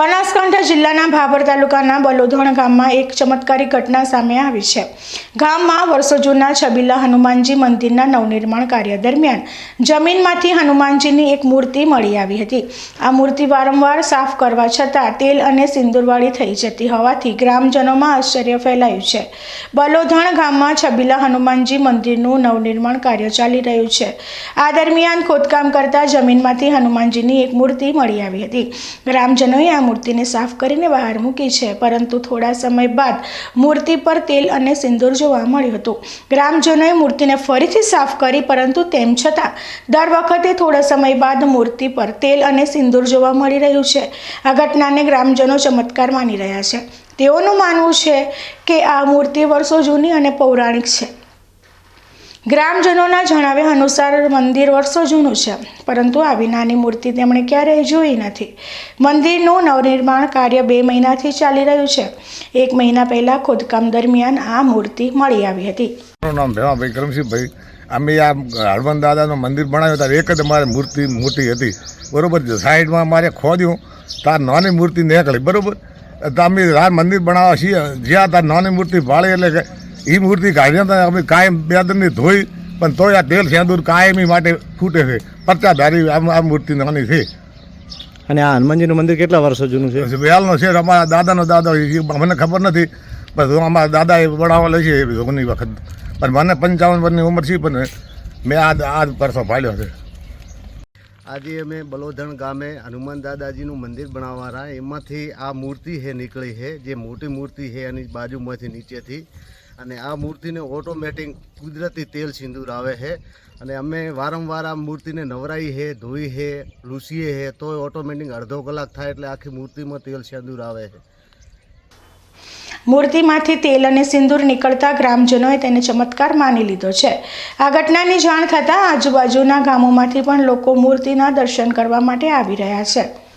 બનાસકાંઠા જિલ્લાના ભાભર તાલુકાના બલોધણ ગામમાં એક ચમત્કારી ઘટના સામે આવી છે. ગામમાં વર્ષો જૂના છબીલા હનુમાનજી મંદિરના નવનિર્માણ કાર્ય દરમિયાન જમીનમાંથી હનુમાનજીની એક મૂર્તિ મળી આવી હતી. આ મૂર્તિ વારંવાર સાફ કરવા છતાં તેલ અને સિંદૂરવાળી થઈ જતી હોવાથી ગ્રામજનોમાં આશ્ચર્ય ફેલાયું છે. બલોધણ ગામમાં છબીલા હનુમાનજી મંદિરનું નવનિર્માણ કાર્ય ચાલી રહ્યું છે. આ દરમિયાન ખોદકામ કરતા જમીનમાંથી હનુમાનજીની એક મૂર્તિ મળી આવી હતી. ગ્રામજનોએ આ મૂર્તિને સાફ કરીને બહાર મૂકી છે. પરંતુ થોડા સમય બાદ મૂર્તિ પર તેલ અને સિંદૂર જોવા મળ્યું હતું. ગ્રામજનોએ મૂર્તિને ફરીથી સાફ કરી, પરંતુ તેમ છતાં, દર વખતે થોડા સમય બાદ મૂર્તિ પર તેલ અને સિંદૂર જોવા મળી રહ્યું છે. આ ઘટનાને ગ્રામજનો ચમત્કાર માની રહ્યા છે. તેઓનું માનવું છે કે આ મૂર્તિ વર્ષો જૂની અને પૌરાણિક છે. ગ્રામજનોના જણાવ્યા અનુસાર મંદિર વર્ષો જૂનું છે, પરંતુ આવી નાની મૂર્તિ તેમણે ક્યારેય જોઈ નથી. મંદિરનું નવનિર્માણ કાર્ય બે મહિનાથી ચાલી રહ્યું છે. એક મહિના પહેલાં ખોદકામ દરમિયાન આ મૂર્તિ મળી આવી હતી. મારું કરમસિંહભાઈ. અમે આ હળવદ દાદાનું મંદિર બનાવ્યું ત્યારે એક જ અમારે મૂર્તિ મોટી હતી. બરોબર સાઈડમાં અમારે ખોદ્યું. તાર નાની મૂર્તિ નીકળી. બરોબર? તો અમે આ મંદિર બનાવવા છીએ. જ્યાં તાર નાની મૂર્તિ ભાળે એટલે એ મૂર્તિ કાઢીને તો અમે કાયમ બે દરની ધોઈ પણ તોય આ તેલ સેંદૂર કાયમી માટે ફૂટે છે. પચાધારી આમ આ મૂર્તિ નાની છે. અને આ હનુમાનજીનું મંદિર કેટલા વર્ષો જૂનું છે? વેલનો છે અમારા દાદાનો દાદા મને ખબર નથી પણ અમારા દાદાએ બનાવવા લે છે એ ઘણી વખત. પણ મને પંચાવન વર્ષની ઉંમર છે પણ મેં આ આ પરસો પાડ્યો છે. આજે અમે બલોધણ ગામે હનુમાન દાદાજીનું મંદિર બનાવવાના એમાંથી આ મૂર્તિ હે નીકળી છે જે મોટી મૂર્તિ છે એની બાજુમાંથી નીચેથી. અને આ મૂર્તિને ઓટોમેટિક કુદરતી તેલ સિંદૂર આવે છે. અને અમે વારંવાર આ મૂર્તિને નવરાઈ છે, ધોઈ છે, લૂસીએ છે, તોય ઓટોમેટિક અડધો કલાક થાય એટલે આખી મૂર્તિમાં તેલ સિંદૂર આવે છે. મૂર્તિમાંથી તેલ અને સિંદૂર નીકળતા ગ્રામજનોએ તેને ચમત્કાર માની લીધો છે. આ ઘટનાની જાણ થતાં આજુબાજુના ગામોમાંથી પણ લોકો મૂર્તિના દર્શન કરવા માટે આવી રહ્યા છે.